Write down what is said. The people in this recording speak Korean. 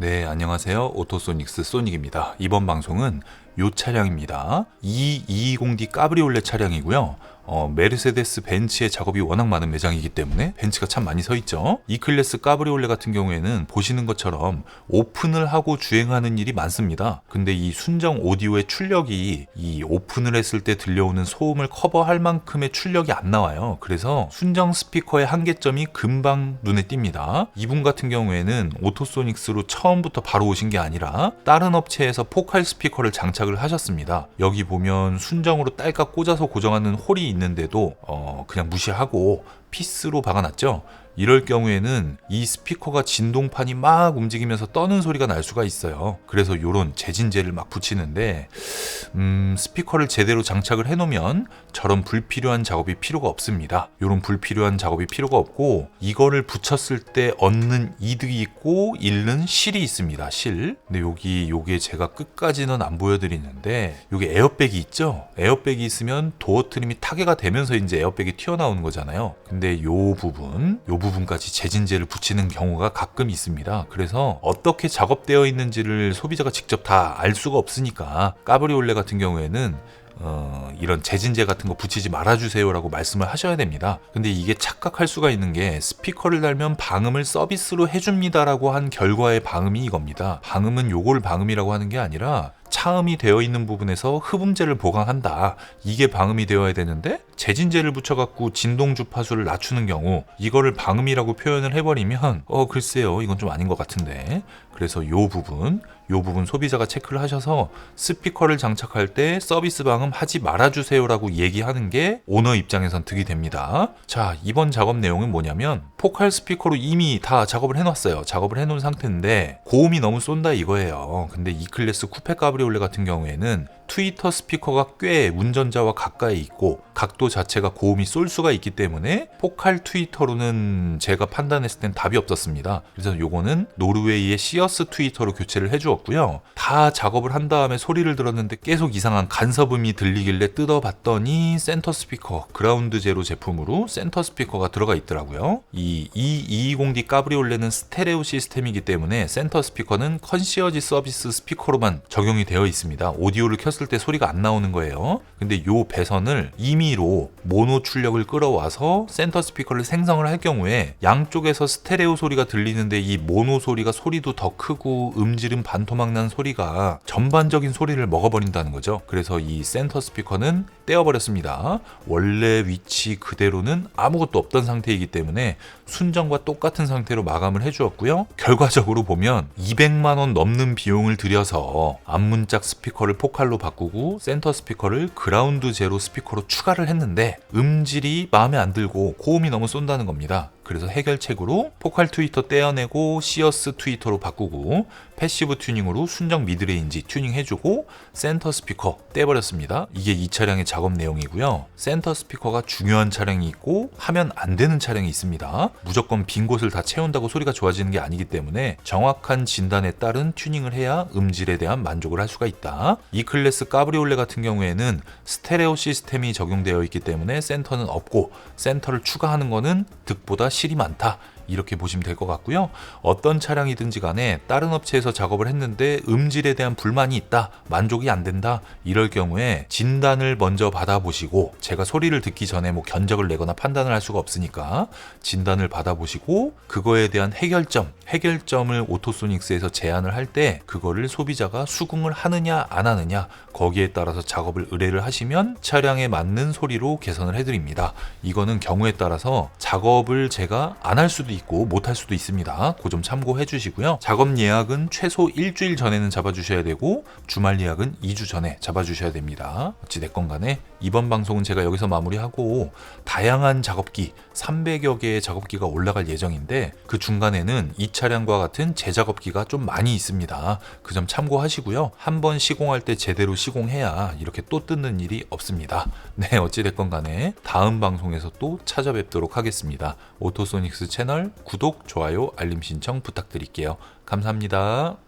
네, 안녕하세요. 오토소닉스 소닉입니다. 이번 방송은 요 차량입니다. 2220D 까브리올레 차량이고요. 어, 메르세데스 벤츠의 작업이 워낙 많은 매장이기 때문에 벤츠가 참 많이 서 있죠. 이 클래스 까브리올레 같은 경우에는 보시는 것처럼 오픈을 하고 주행하는 일이 많습니다. 근데 이 순정 오디오의 출력이 이 오픈을 했을 때 들려오는 소음을 커버할 만큼의 출력이 안 나와요. 그래서 순정 스피커의 한계점이 금방 눈에 띕니다. 이분 같은 경우에는 오토소닉스로 처음부터 바로 오신 게 아니라 다른 업체에서 포칼 스피커를 장착 을 하셨습니다. 여기 보면 순정으로 딸깍 꽂아서 고정하는 홀이 있는데도 어, 그냥 무시하고 피스로 박아놨죠. 이럴 경우에는 이 스피커가 진동판이 막 움직이면서 떠는 소리가 날 수가 있어요. 그래서 이런 재진제를 막 붙이는데 음, 스피커를 제대로 장착을 해 놓으면 저런 불필요한 작업이 필요가 없습니다. 이런 불필요한 작업이 필요가 없고 이거를 붙였을 때 얻는 이득이 있고 잃는 실이 있습니다. 실. 근데 여기 요게 제가 끝까지는 안 보여 드리는데 요게 에어백이 있죠. 에어백이 있으면 도어 트림이 타개가 되면서 이제 에어백이 튀어나오는 거잖아요. 근데 요 부분, 요 부분 까지 재진제를 붙이는 경우가 가끔 있습니다. 그래서 어떻게 작업되어 있는지를 소비자가 직접 다 알 수가 없으니까 까브리올레 같은 경우에는 어, 이런 재진제 같은 거 붙이지 말아주세요라고 말씀을 하셔야 됩니다. 근데 이게 착각할 수가 있는 게 스피커를 달면 방음을 서비스로 해줍니다라고 한 결과의 방음이 이겁니다. 방음은 요걸 방음이라고 하는 게 아니라 차음이 되어 있는 부분에서 흡음재를 보강한다. 이게 방음이 되어야 되는데 재진제를 붙여갖고 진동 주파수를 낮추는 경우 이거를 방음이라고 표현을 해버리면 어 글쎄요 이건 좀 아닌 것 같은데 그래서 요 부분 요 부분 소비자가 체크를 하셔서 스피커를 장착할 때 서비스 방음 하지 말아주세요라고 얘기하는 게 오너 입장에선 득이 됩니다. 자 이번 작업 내용은 뭐냐면 포칼 스피커로 이미 다 작업을 해놨어요. 작업을 해놓은 상태인데 고음이 너무 쏜다 이거예요. 근데 이 클래스 쿠페 까브리올레 같은 경우에는 트위터 스피커가 꽤 운전자와 가까이 있고 각도 자체가 고음이 쏠 수가 있기 때문에 포칼 트위터로는 제가 판단했을 땐 답이 없었습니다. 그래서 요거는 노르웨이의 시어스 트위터로 교체를 해주었고요. 다 작업을 한 다음에 소리를 들었는데 계속 이상한 간섭음이 들리길래 뜯어봤더니 센터 스피커 그라운드 제로 제품으로 센터 스피커가 들어가 있더라고요. 이 E220D 까브리올레는 스테레오 시스템이기 때문에 센터 스피커는 컨시어지 서비스 스피커로만 적용이 되어 있습니다. 오디오를 켰을 때 소리가 안 나오는 거예요. 근데 요 배선을 임의로 모노 출력을 끌어와서 센터 스피커를 생성을 할 경우에 양쪽에서 스테레오 소리가 들리는데 이 모노 소리가 소리도 더 크고 음질은 반토막 난 소리가 전반적인 소리를 먹어버린다는 거죠. 그래서 이 센터 스피커는 떼어버렸습니다. 원래 위치 그대로는 아무것도 없던 상태이기 때문에 순정과 똑같은 상태로 마감을 해주었고요. 결과적으로 보면 200만 원 넘는 비용을 들여서 앞문짝 스피커를 포칼로 바꾸고 센터 스피커를 그라운드 제로 스피커로 추가를 했는데 음질이 마음에 안 들고 고음이 너무 쏜다는 겁니다. 그래서 해결책으로 포칼 트위터 떼어내고 시어스 트위터로 바꾸고 패시브 튜닝으로 순정 미드레인지 튜닝해주고 센터 스피커 떼버렸습니다. 이게 이 차량의 작업 내용이고요. 센터 스피커가 중요한 차량이 있고 하면 안 되는 차량이 있습니다. 무조건 빈 곳을 다 채운다고 소리가 좋아지는 게 아니기 때문에 정확한 진단에 따른 튜닝을 해야 음질에 대한 만족을 할 수가 있다. 이 클래스 까브리올레 같은 경우에는 스테레오 시스템이 적용되어 있기 때문에 센터는 없고 센터를 추가하는 거는 득보다 실이 많다. 이렇게 보시면 될 것 같고요. 어떤 차량이든지 간에 다른 업체에서 작업을 했는데 음질에 대한 불만이 있다, 만족이 안 된다, 이럴 경우에 진단을 먼저 받아보시고 제가 소리를 듣기 전에 뭐 견적을 내거나 판단을 할 수가 없으니까 진단을 받아보시고 그거에 대한 해결점, 해결점을 오토소닉스에서 제안을 할 때 그거를 소비자가 수긍을 하느냐 안 하느냐 거기에 따라서 작업을 의뢰를 하시면 차량에 맞는 소리로 개선을 해드립니다. 이거는 경우에 따라서 작업을 제가 안 할 수도 있고 못할 수도 있습니다. 그점 참고해 주시고요. 작업 예약은 최소 일주일 전에는 잡아주셔야 되고 주말 예약은 2주 전에 잡아주셔야 됩니다. 어찌됐건 간에 이번 방송은 제가 여기서 마무리하고 다양한 작업기 300여 개의 작업기가 올라갈 예정인데 그 중간에는 이 차량과 같은 재작업기가 좀 많이 있습니다. 그 점 참고하시고요. 한 번 시공할 때 제대로 시공해야 이렇게 또 뜯는 일이 없습니다. 네, 어찌됐건 간에 다음 방송에서 또 찾아뵙도록 하겠습니다. 오토소닉스 채널 구독, 좋아요, 알림 신청 부탁드릴게요. 감사합니다.